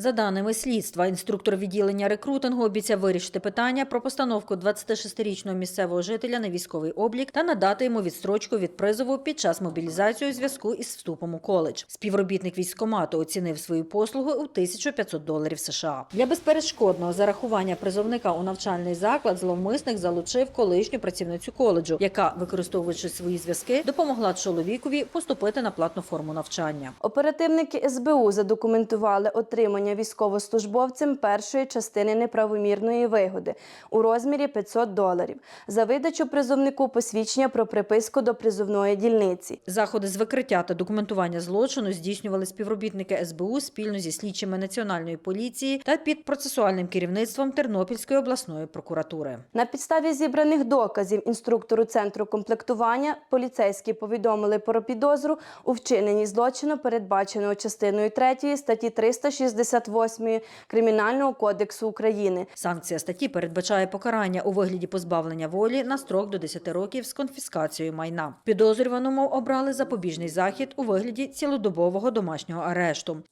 За даними слідства, інструктор відділення рекрутингу обіцяв вирішити питання про постановку 26-річного місцевого жителя на військовий облік та надати йому відстрочку від призову під час мобілізації у зв'язку із вступом у коледж. Співробітник військкомату оцінив свої послуги у 1500 доларів США. Для безперешкодного зарахування призовника у навчальний заклад зловмисник залучив колишню працівницю коледжу, яка, використовуючи свої зв'язки, допомогла чоловікові поступити на платну форму навчання. Оперативники СБУ задокументували отримання військовослужбовцем першої частини неправомірної вигоди у розмірі 500 доларів за видачу призовнику посвідчення про приписку до призовної дільниці. Заходи з викриття та документування злочину здійснювали співробітники СБУ спільно зі слідчими національної поліції та під процесуальним керівництвом Тернопільської обласної прокуратури. На підставі зібраних доказів інструктору центру комплектування поліцейські повідомили про підозру у вчиненні злочину, передбаченого частиною 3 статті 368 Кримінального кодексу України. Санкція статті передбачає покарання у вигляді позбавлення волі на строк до 10 років з конфіскацією майна. Підозрюваному обрали запобіжний захід у вигляді цілодобового домашнього арешту.